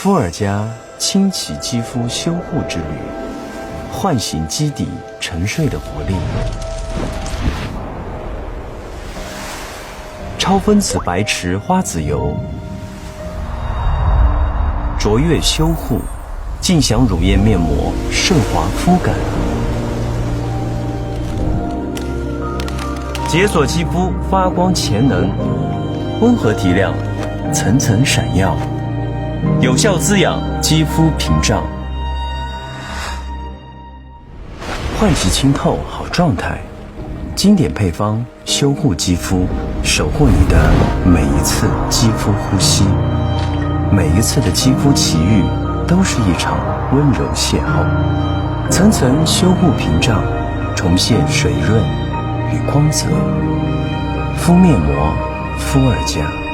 敷尔佳清洗肌肤修护之旅，唤醒肌底沉睡的活力。超分子白池花籽油，卓越修护，尽享乳液面膜顺滑肤感，解锁肌肤发光潜能，温和提亮，层层闪耀，有效滋养肌肤屏障，焕洗清透好状态，经典配方修护肌肤，守护你的每一次肌肤呼吸，每一次的肌肤奇遇都是一场温柔邂逅，层层修护屏障，重现水润与光泽，敷面膜，敷尔佳。